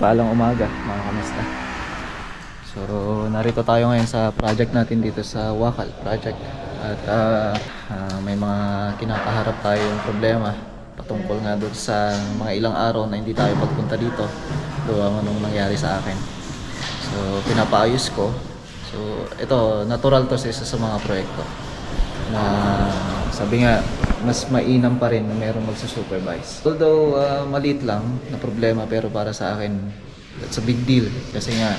Paalang umaga, mga kamusta. So, narito tayo ngayon sa project natin dito sa Wakal Project. At ah, ah, may mga kinakaharap tayong problema patungkol nga doon sa mga ilang araw na hindi tayo pagpunta dito. Doon anong nangyari sa akin. So, pinapaayos ko. So, ito, natural to sa isa sa mga proyekto. Na sabi nga, mas mainam pa rin na merong magsusupervise. Although ah, maliit lang na problema pero para sa akin, it's a big deal. Kasi nga,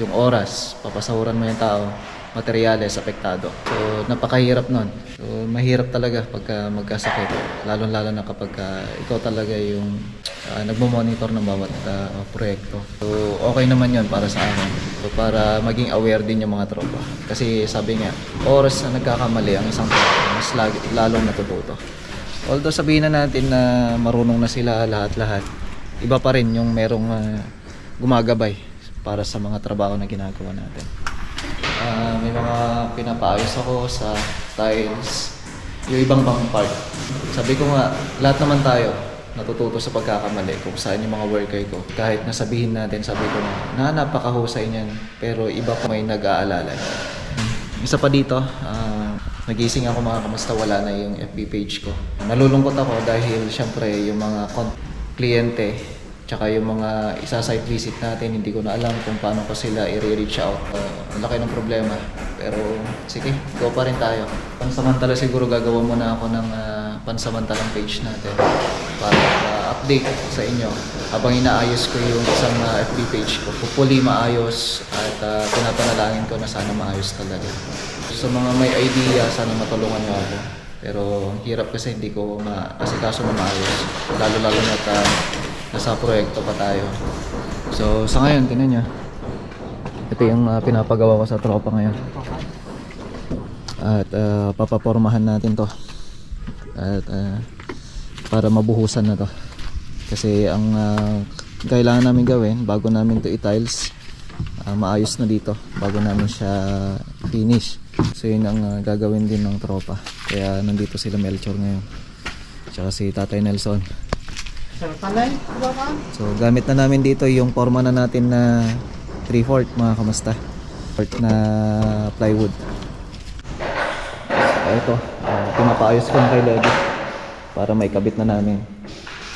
yung oras, papasahuran mo yung tao, materyales, apektado. So, napakahirap nun. So, mahirap talaga pagka magkasakit. Lalo-lalo na kapag ah, ikaw talaga yung uh, nagmo-monitor ng bawat ah, proyekto. So, okay naman yun para sa akin. So, para maging aware din yung mga tropa. Kasi sabi nga, oras na nagkakamali ang isang tropa, mas lagi, lalong natututo. Although sabihin na natin na marunong na sila lahat-lahat, iba pa rin yung merong ah, gumagabay para sa mga trabaho na ginagawa natin. Ah, may mga pinapaayos ako sa tiles, yung ibang bang part. Sabi ko nga, lahat naman tayo natututo sa pagkakamali kung saan yung mga worker ko. Kahit nasabihin natin, sabi ko na, na napakahusay niyan, pero iba pa may nag-aalala. Isa pa dito, ah, nagising ako mga kamusta, wala na yung FB page ko. Nalulungkot ako dahil syempre yung mga kliyente Tsaka yung mga isa-site visit natin, hindi ko na alam kung paano ko sila i-reach out. Uh, ang laki ng problema. Pero sige, go pa rin tayo. Pansamantala siguro gagawa muna ako ng ah, pansamantalang page natin para ah, update sa inyo habang inaayos ko yung isang ah, FB page ko. Hopefully maayos at uh, pinapanalangin ko na sana maayos talaga. Sa mga may idea, sana matulungan niyo ako. Pero ang hirap kasi hindi ko maasikaso na maayos. Lalo-lalo na uh, nasa proyekto pa tayo. So, sa ngayon, tinan nyo. Ito yung ah, pinapagawa ko sa tropa ngayon. At ah, papapormahan natin to. At ah, para mabuhusan na to. Kasi ang ah, kailangan namin gawin bago namin to i-tiles, ah, maayos na dito bago namin siya finish. So yun ang ah, gagawin din ng tropa. Kaya nandito sila Melchor ngayon. Tsaka si Tatay Nelson. So gamit na namin dito yung forma na natin na 3/4 mga kamusta. Fourth na plywood. So, ito, uh, pinapaayos ko na kay Lady para may kabit na namin.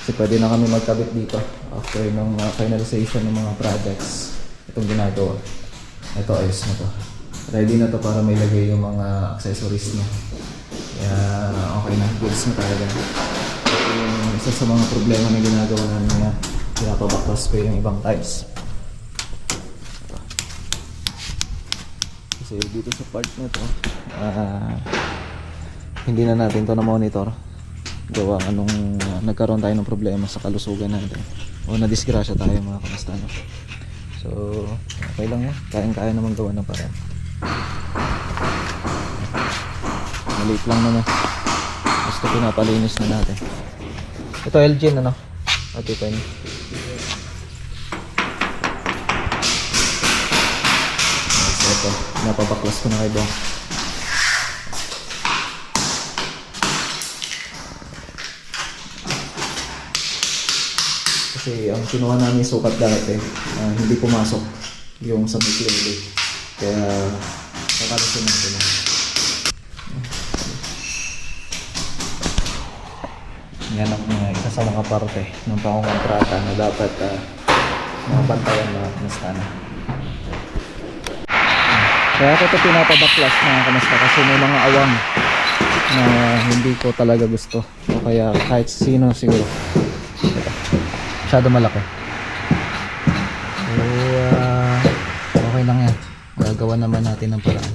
Kasi pwede na kami magkabit dito after ng uh, finalization ng mga projects itong ginagawa. Ito ayos na to. Ready na to para may lagay yung mga accessories niya. Kaya okay na, goods na talaga yung isa sa mga problema na ginagawa namin na pinapabaklas pa yung ibang tiles. Kasi dito sa part na to, ah, hindi na natin to na monitor. Gawa anong ah, nagkaroon tayo ng problema sa kalusugan natin. O na-disgrasya tayo mga kamastano. So, okay lang yan. Kayang-kaya naman gawa ng paraan. Maliit lang naman. Basta pinapalinis na natin. Ito LG ano? Ate Penny. Yes, ito. Napapaklas ko na kay Bong. Kasi ang kinuha namin sukat dati, ah, hindi pumasok yung sa midfield. Kaya kakalasin natin. na. Yan ang uh, isa sa mga parte ng pangongontrata na dapat uh, mabantayan mga kamastana. Kaya ako ito pinapabaklas mga kamasta kasi may mga awang na hindi ko talaga gusto. O kaya kahit sino siguro. Masyado malaki. So, ah, okay lang yan. Gagawa naman natin ng paraan.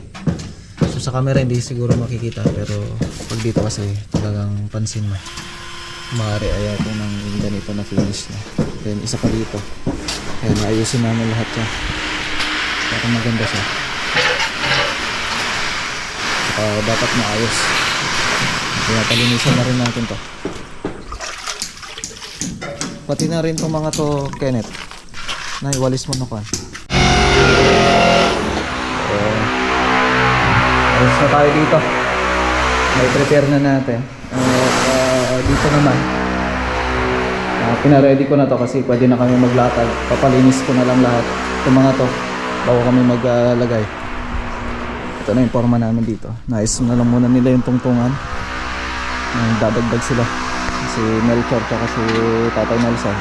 So sa camera hindi siguro makikita pero pag dito kasi talagang pansin mo maaari ay ako ng ganito na finish na. Then isa pa dito. Kaya naayusin namin lahat yan. Para maganda siya. Saka dapat maayos. Kaya palinisan na rin natin to. Pati na rin tong mga to, Kenneth. Naiwalis mo na kwan. So, ayos na tayo dito. May prepare na natin. At ah, dito naman, Uh, pinaready ko na to kasi pwede na kami maglatag. Papalinis ko na lang lahat. Itong mga to, bago kami maglagay. Ito na yung forma namin dito. Nais na lang muna nila yung tungtungan. Uh, dadagdag sila. Si Melchor tsaka si Tatay Nelson.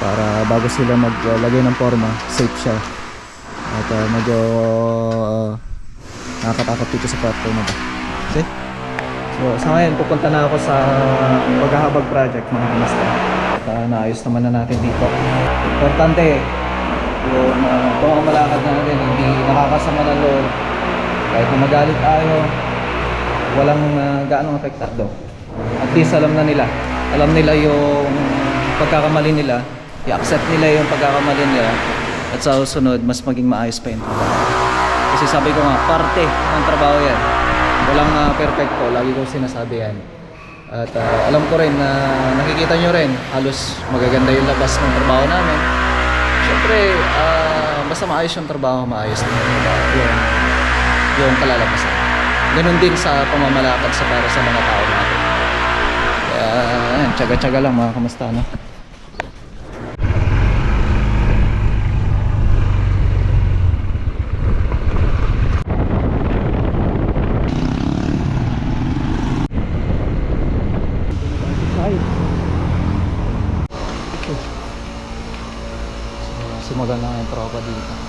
Para bago sila maglagay ng forma, safe siya. At uh, medyo uh, nakakatakot dito sa platform na. See? So sa ngayon, pupunta na ako sa paghahabag project mga kamasta. At uh, naayos naman na natin dito. Importante, yung uh, pamamalakad natin, hindi nakakasama ng loob. Kahit na magalit tayo, walang uh, gaanong apektado. At least alam na nila. Alam nila yung pagkakamali nila. I-accept nila yung pagkakamali nila. At sa susunod, mas maging maayos pa yung trabaho. Kasi sabi ko nga, parte ng trabaho yan. Walang uh, perfecto. Lagi ko sinasabi yan. At uh, alam ko rin na nakikita nyo rin, halos magaganda yung labas ng trabaho namin. Siyempre, uh, basta maayos yung trabaho, maayos din yung trabaho. Yung, yung kalalabasan. Ganun din sa pamamalakad sa para sa mga tao natin. Ayan, tsaga-tsaga lang mga kamusta, no? Simulan na yung tropa dito.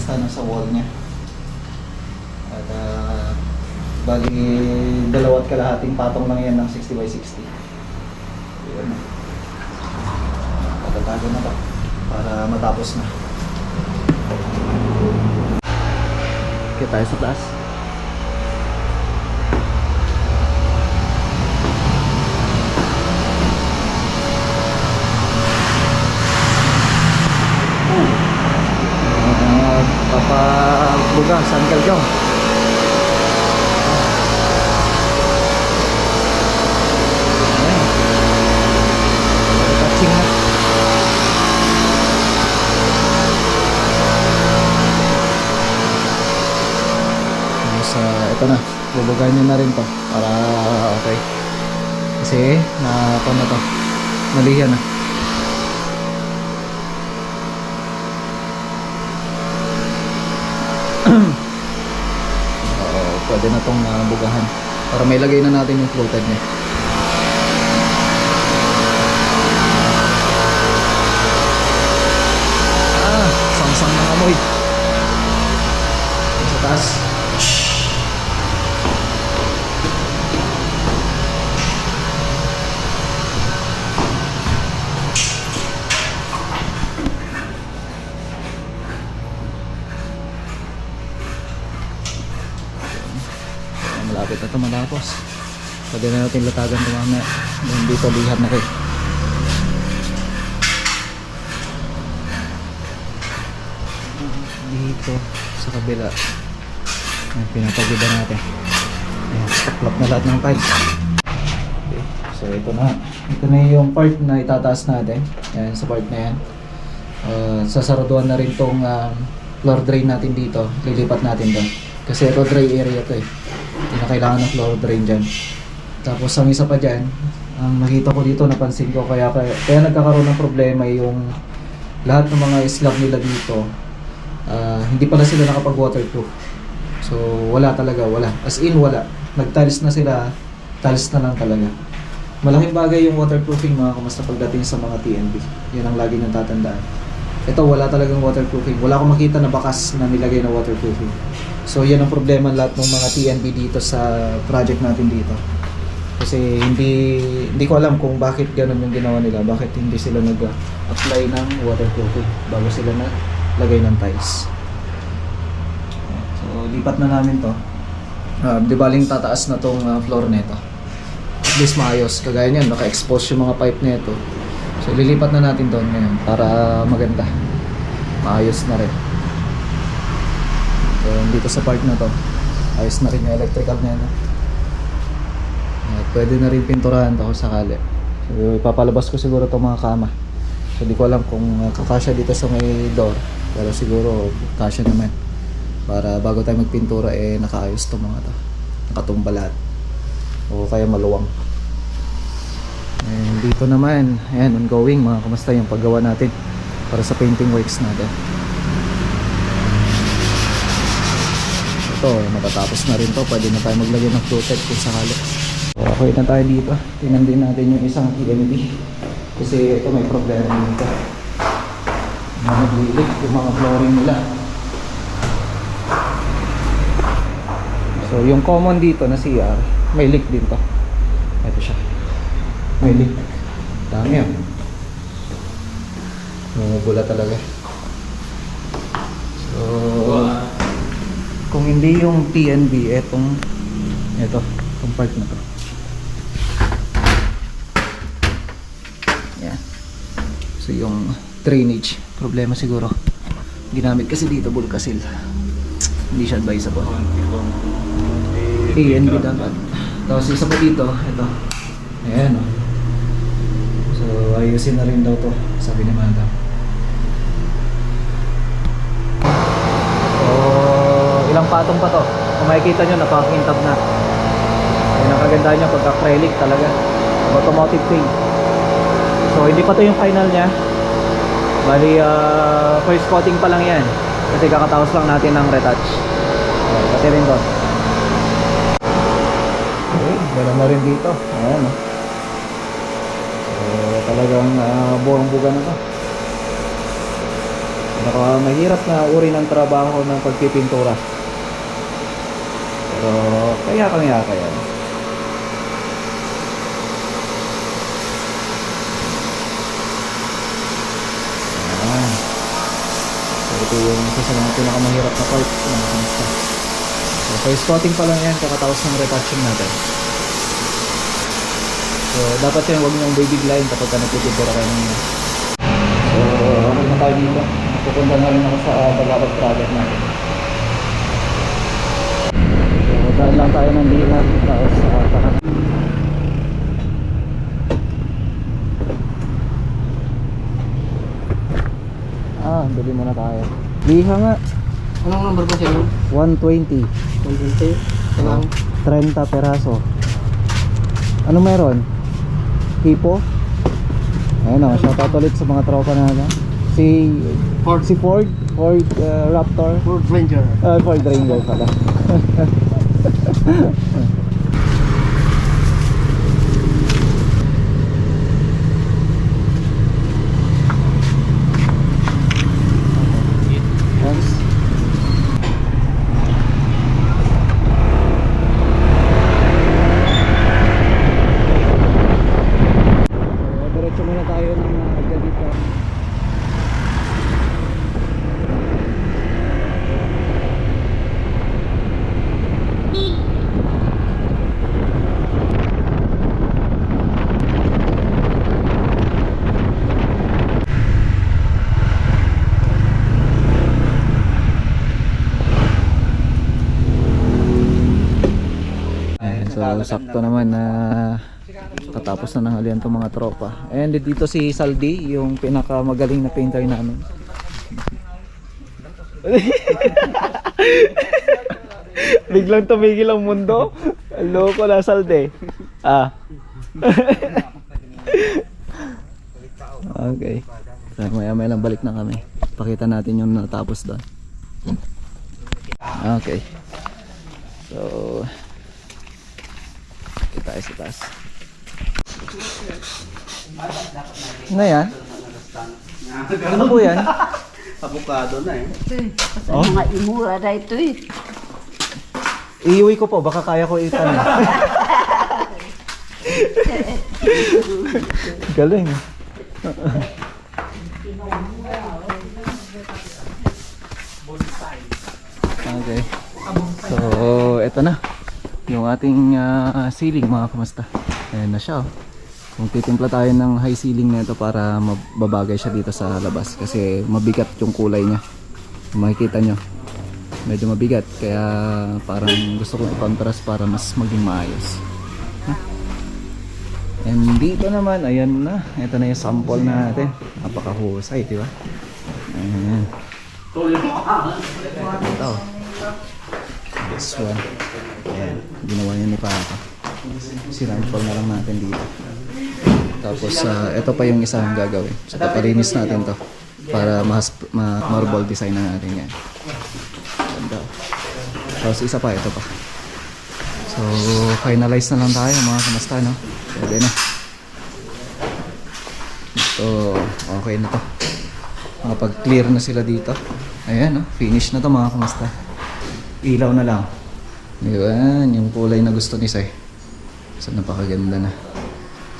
Mag-tiles mga kamusta na sa wall niya. At uh, bali dalawat kalahating patong lang yan ng 60 by 60. Yun. Patatago na to para matapos na. Okay, tayo sa taas. Buga, San Calgao. Touching na. Ito na, bubugahan nyo na rin to para okay. Kasi na pa na to, malihan na. Oo, pwede na tong uh, bugahan para may lagay na natin yung floated niya. Ah, sangsang ng amoy. Pwede na natin latagan ito mamaya. Then dito lihat na kayo. Dito sa kabila. Ayan, pinapagiba natin. Ayan, taklap na lahat ng tiles. Okay. so ito na. Ito na yung part na itataas natin. Ayan, sa part na yan. Uh, sasaraduan na rin tong um, floor drain natin dito. Lilipat natin doon. Kasi ito dry area to eh. Hindi na kailangan ng floor drain dyan tapos ang isa pa dyan ang nakita ko dito napansin ko kaya kaya, kaya nagkakaroon ng problema yung lahat ng mga slab nila dito. Ah, hindi pala sila nakapag waterproof so wala talaga wala. As in wala. Nag-tiles na sila tiles na lang talaga. Malaking bagay yung waterproofing mga kamusta pagdating sa mga TNB yun ang lagi nang tatandaan. Ito wala talagang waterproofing. Wala akong makita na bakas na nilagay na waterproofing. So yan ang problema lahat ng mga TNB dito sa project natin dito kasi hindi hindi ko alam kung bakit ganun yung ginawa nila bakit hindi sila nag-apply ng waterproofing bago sila na lagay ng tiles. So lipat na namin to. Uh, di baling tataas na tong uh, floor nito at least maayos. Kagaya niyan naka-expose yung mga pipe nito so lilipat na natin doon ngayon para maganda. Maayos na rin. So dito sa part na to ayos na rin yung electrical na pwede na rin pinturahan kung sakali. So, ipapalabas ko siguro itong mga kama. So di ko alam kung uh, kakasya dito sa may door. Pero siguro kasya naman. Para bago tayo magpintura eh nakaayos to mga to. Nakatumba lahat. O kaya maluwang. And dito naman, ayan, ongoing mga kamusta yung paggawa natin para sa painting works natin. Ito, matatapos na rin to. Pwede na tayo maglagay ng fluted kung sakali. Okay na tayo dito. Tingnan din natin yung isang TNT. Kasi ito may problema dito. Naglilik yung mga flooring nila. So, yung common dito na CR, may leak din to. Ito siya. May leak. Dami yan. Bumubula talaga. So, kung hindi yung TNB, etong, eto, itong part na to. Yan. So, yung drainage, problema siguro. Ginamit kasi dito bulkasil. Hindi siya advisable. TNB dapat. Tapos isa pa dito, ito. Ayan o. So, ayusin na rin daw to, sabi ni Madam. So, ilang patong pa to? Kung makikita nyo, napakintab na. Ay, nakaganda niya pagka-acrylic talaga. Automotive paint. So, hindi pa to yung final niya. Bali, ah, first coating pa lang yan. Kasi kakataos lang natin ng retouch. Uh, kasi rin doon. Okay, meron na rin dito. Ayan. So, talagang uh, buwang-buga na to. Naka mahirap na uri ng trabaho ng pagpipintura. Pero kaya kaya kaya. Ayan. So, ito yung isa sa mga pinakamahirap na part ng kamusta. So, first coating pa lang yan, kakatapos ng retouching natin. So, dapat yan, huwag niyong bibiglayin kapag ka nagpipintura kayo ng So, okay na tayo dito. Pupunta na rin ako sa uh, Bagabag project natin. So, dahil lang tayo ng lihat. Tapos, uh, saka Ah, bili muna tayo. Liha nga. Anong number ba sa'yo? 120. 120? Kailangan. 30 peraso. Ano meron? Hipo? Ayun o, shoutout ulit sa mga tropa na ano. Si Ford. si Ford, Ford uh, Raptor. Ford Ranger. Ah, Ford Ranger pala. Thanks. So, diretso muna tayo ng uh, dito. Ayan, so sakto naman na katapos na nanghalian itong mga tropa. And dito si Saldi, yung pinakamagaling na painter namin. Biglang tumigil ang mundo. Loko na Saldi. Ah. okay. So, maya maya lang balik na kami. Pakita natin yung natapos doon. Okay. So, tayo sa taas. Ano yan? Ano po yan? Avocado na eh. Oh? Mga imura na ito eh. Iiwi ko po, baka kaya ko itan. Galing. okay. So, eto na. Yung ating ah, ceiling mga kamusta. Ayan na siya. Oh. Kung titimpla tayo ng high ceiling na ito para mababagay siya dito sa labas kasi mabigat yung kulay niya. Makikita nyo medyo mabigat kaya parang gusto kong i-contrast para mas maging maayos. And dito naman, ayan na. Ito na yung sample natin. Napakahusay, di ba? Ayan. Ito. This one. Ayan. Ginawa niya ni Papa. Sinample na lang natin dito. Tapos, ah, ito pa yung isang gagawin. So, papalinis natin to para mas ma marble design na natin yan. Ganda. Tapos, isa pa, ito pa. So, finalize na lang tayo mga kamasta, no? Pwede na. Ito, okay na to. Makapag-clear na sila dito. Ayan, no? Finish na to mga kamasta. Ilaw na lang. Ayan, yung kulay na gusto ni Sai. So, napakaganda na.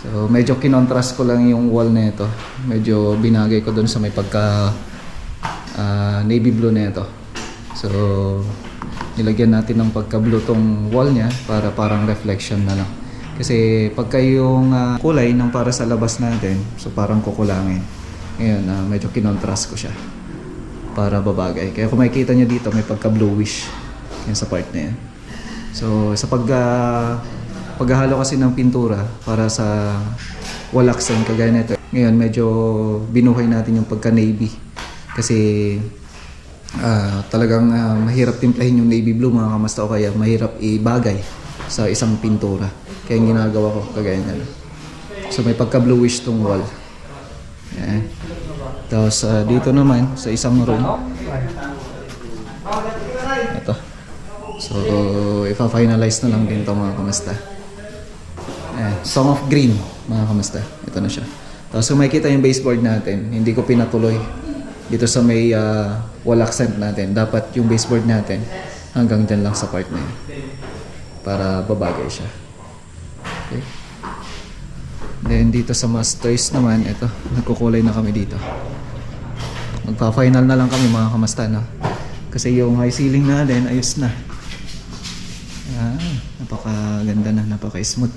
So, medyo kinontrast ko lang yung wall na ito. Medyo binagay ko dun sa may pagka ah, navy blue na ito. So, nilagyan natin ng pagka-blue tong wall niya para parang reflection na lang. Kasi pagka yung ah, kulay ng para sa labas natin, so parang kukulangin. Ngayon, ah, medyo kinontrast ko siya para babagay. Kaya kung makikita nyo dito, may pagka-bluish yan sa part na yan. So, sa pag ah, paghahalo kasi ng pintura para sa walaksan kagaya nito. Ngayon, medyo binuhay natin yung pagka-navy. Kasi ah, talagang ah, mahirap timplahin yung navy blue mga kamasta o kaya mahirap ibagay sa isang pintura. Kaya yung ginagawa ko kagaya nila. So may pagka-bluish tong wall. Yan. Tapos ah, dito naman sa isang room. So ipa-finalize na lang din to mga kamasta. Ayan, Song of Green, mga kamusta. Ito na siya. Tapos kung makikita yung baseboard natin, hindi ko pinatuloy dito sa may uh, wall accent natin. Dapat yung baseboard natin hanggang dyan lang sa part na yun. Para babagay siya. Okay. Then dito sa masters naman, ito, nagkukulay na kami dito. Magpa-final na lang kami mga kamasta, no? Kasi yung high ceiling natin, ayos na. Napakaganda na, napaka-smooth.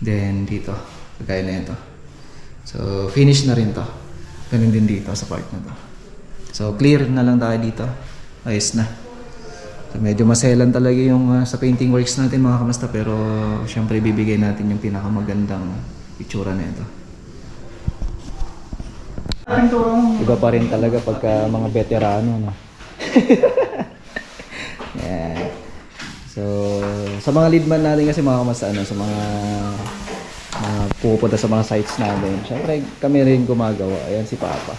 Then dito, kagaya na ito. So finish na rin to. Ganun din dito sa part na to. So clear na lang tayo dito. Ayos na. So medyo maselan talaga yung ah, sa painting works natin mga kamasta pero syempre bibigay natin yung pinakamagandang itsura na ito. Iba pa rin talaga pagka mga veterano, no? So, sa mga leadman natin kasi mga kamasta, ano, sa mga mga pupunta sa mga sites natin, syempre kami rin gumagawa. Ayan si Papa.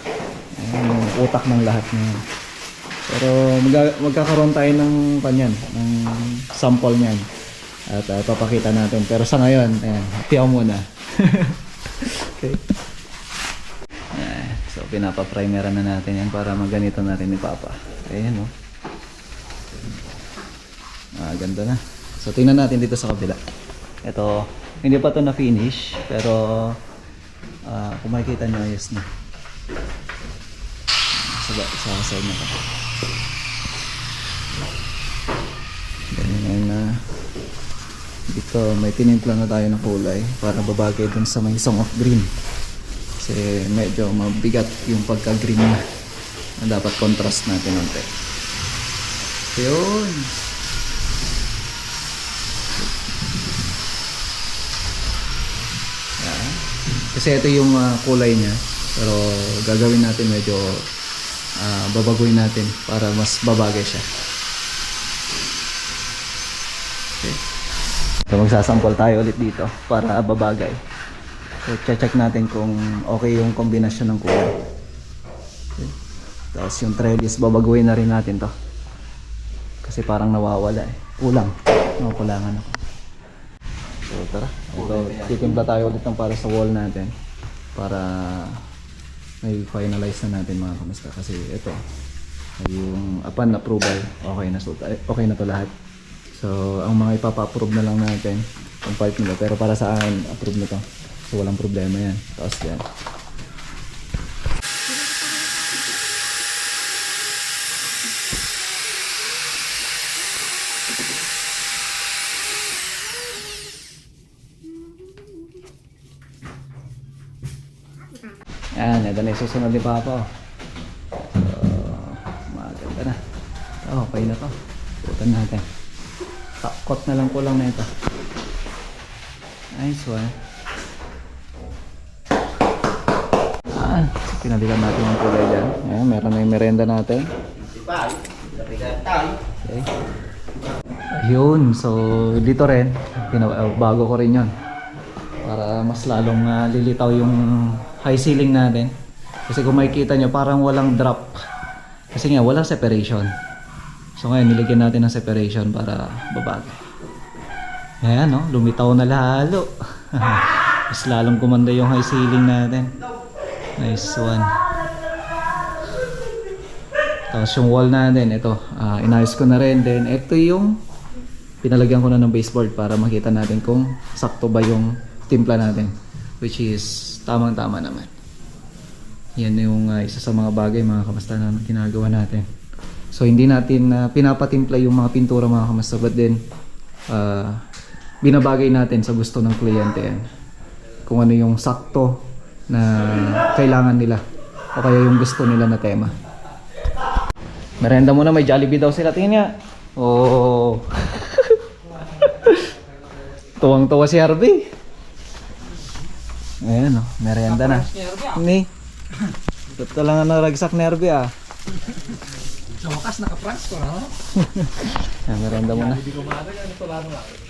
Ayan yung utak ng lahat niya. Pero magka- magkakaroon tayo ng kanyan, ng sample niyan. At uh, papakita natin. Pero sa ngayon, ayan, tiyaw muna. okay. Ayan, so pinapa-primeran na natin yan para maganito natin ni Papa. Ayan oh. Ah, ganda na. So, tingnan natin dito sa kabila. Ito, hindi pa to na finish, pero ah, kung makikita nyo, ayos na. Sa, sa side na to. Ganyan na. Dito, may tinimpla na tayo ng kulay para babagay dun sa may song of green. Kasi medyo mabigat yung pagka-green na. na dapat contrast natin unti. Yun. Yan. Ito yung ah, kulay niya. Pero gagawin natin medyo ah, babaguhin natin para mas babagay siya. Okay. So magsasample tayo ulit dito para babagay. So check natin kung okay yung kombinasyon ng kulay. Okay. Tapos yung trellis babaguhin na rin natin to. Kasi parang nawawala eh. Kulang. Nakukulangan ako. So tara. Ito, titimpla tayo ulit ng para sa wall natin. Para may finalize na natin mga kamusta. Kasi ito, yung upon approval, okay na, so, okay na to lahat. So, ang mga ipapa-approve na lang natin, ang part nila. Pero para sa akin, approve na to. So, walang problema yan. Tapos yan. Ayan, ito na yung susunod ni Papa. Oh. So, maganda na. Oh, okay na to. Putan natin. Takot na lang kulang na ito. Nice one. Ah, pinalikan natin yung kulay dyan. Ayan, meron na yung merenda natin. Okay. Ayun, so dito rin. Pinaw bago ko rin yon Para mas lalong uh, lilitaw yung high ceiling natin. Kasi kung makikita nyo, parang walang drop. Kasi nga, walang separation. So ngayon, nilagyan natin ng separation para babagay. Ayan, no? lumitaw na lalo. mas lalong kumanda yung high ceiling natin. Nice one. Tapos yung wall natin, ito, ah, inayos ko na rin. Then ito yung pinalagyan ko na ng baseboard para makita natin kung sakto ba yung timpla natin. Which is tamang-tama naman. Yan yung ah, isa sa mga bagay mga kamasta na ginagawa natin. So hindi natin na pinapatimpla yung mga pintura mga kamasta but then ah, binabagay natin sa gusto ng kliyente yan. Kung ano yung sakto na kailangan nila o kaya yung gusto nila na tema. Merenda muna, may Jollibee daw sila. Tingnan niya. Oh. Tuwang-tuwa si Harvey. Ayan oh, merenda na. Ni. Ba't ka lang naragsak ni Harvey ah. Sa wakas, naka-France ko, no? Ayan, merenda muna.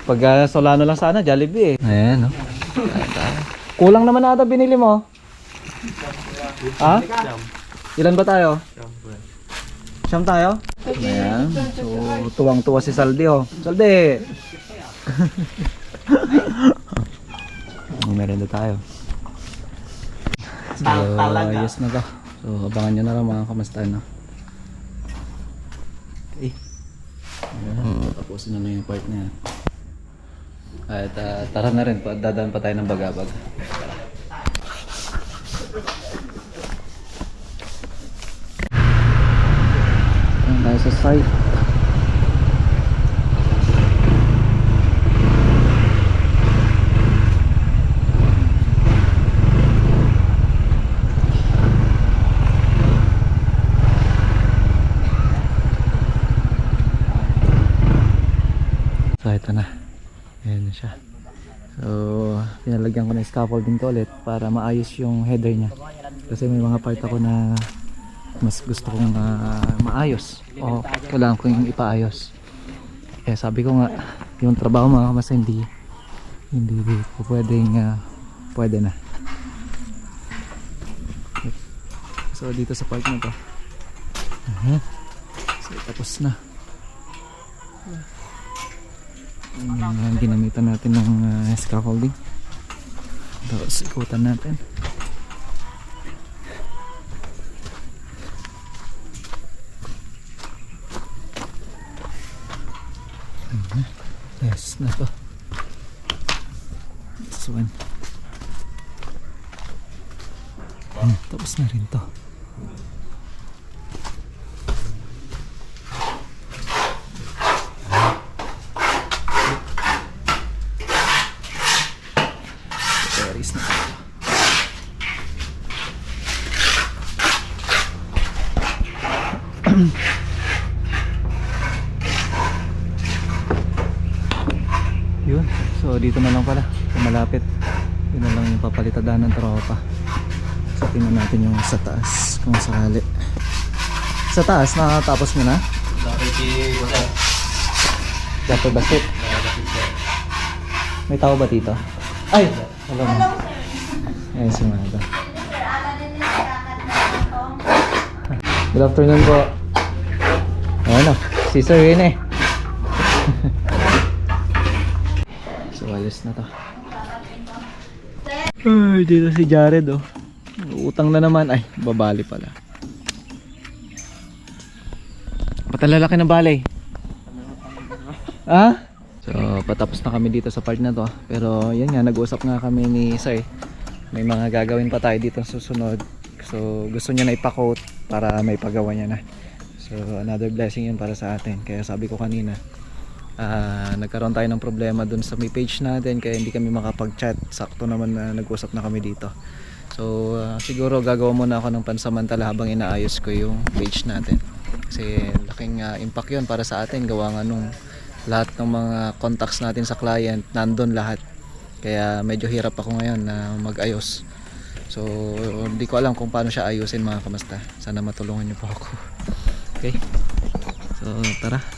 Pag uh, Solano lang sana, Jollibee eh. Ayan oh. Kulang naman ata binili mo. Ha? Ilan ba tayo? Siyam tayo? Ayan. So, tuwang-tuwa si Saldi oh. Saldi! Ang merenda tayo. So, yes na to. So, abangan nyo na lang mga kamusta no. Okay. Ayan. Tapusin na lang yung part na yan. At ah, tara na rin, dadaan pa tayo ng bagabag. Ayan tayo sa site. So ito na. Ayan na siya. So, ko scaffolding to ulit para maayos yung header niya. Kasi may mga part ako na mas gusto kong ah, maayos o kailangan ko yung ipaayos. Kaya sabi ko nga, yung trabaho mga kamasa hindi hindi po pwedeng ah, pwede na. So dito sa part na to. Mhm. So tapos na. Yung mga ginamitan natin ng ah, scaffolding. Tapos ikutan natin. Mhm. Yes, na to. This one. Hmm, tapos na rin to. Paris na tayo. Yun. So dito na lang pala. Malapit. Yun na lang yung papalitadahan ng tropa. So tingnan natin yung sa taas. Kung sakali. Sa taas, nakatapos mo na? Dato basit. May tao ba dito? Ay! Hello. Hello. Ayun si Mada. Good afternoon po. Ano? Si Sir yun eh. so, alis na to. Ay, dito si Jared oh. Utang na naman. Ay, babali pala. Patalalaki ng balay. Ha? So, patapos na kami dito sa part na to. Pero, yan nga, nag-usap nga kami ni Sir. May mga gagawin pa tayo dito susunod. So, gusto niya na ipa-coat para may pagawa niya na. So, another blessing yun para sa atin. Kaya sabi ko kanina, ah, nagkaroon tayo ng problema dun sa may page natin kaya hindi kami makapag-chat. Sakto naman na nag-usap na kami dito. So, ah, siguro gagawa muna ako ng pansamantala habang inaayos ko yung page natin. Kasi laking ah, impact yun para sa atin. Gawa nga nung lahat ng mga contacts natin sa client, nandun lahat. Kaya medyo hirap ako ngayon na mag-ayos. So, hindi ko alam kung paano siya ayusin mga kamasta. Sana matulungan niyo po ako. Okay? So, tara.